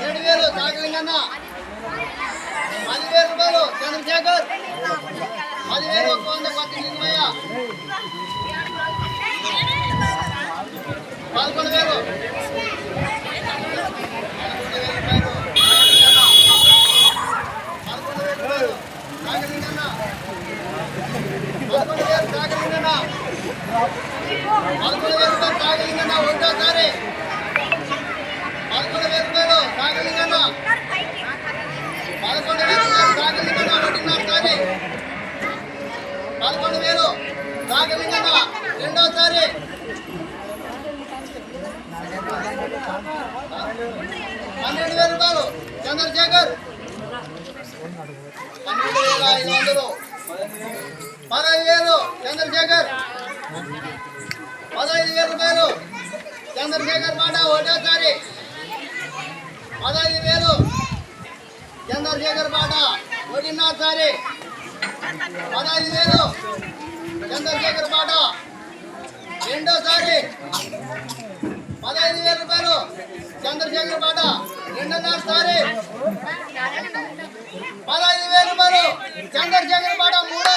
ఏడు వేలు దాఖలింగన్న పదివేలు రూపాయలు చంద్రశేఖర్ పదకొండు వేలు సాగలింగన్న ఒకటోసారి పదకొండు వేల సాగలింగన్న పదకొండు వేల సాగలింగన్న ఒకటిన్నరసారి పదకొండు వేలు సాగలింగన్న రెండోసారి పన్నెండు వేల రూపాయలు చంద్రశేఖర్ పన్నెండు వేల ఐదు వందలు పదహైదు వేలు చంద్రశేఖర్ పదహైదు వేల రూపాయలు. చంద్రశేఖర్ మాట ఒకటోసారి. పదహైదు వేలు. చంద్రశేఖర్ పాట ఒకటిన్నరసారి. పదహైదు వేలు. చంద్రశేఖర్ పాట రెండోసారి. పదహైదు వేల రూపాయలు. చంద్రశేఖర్ పాట రెండున్నరసారి. పదహైదు వేల రూపాయలు. చంద్రశేఖర్ పాట మూడు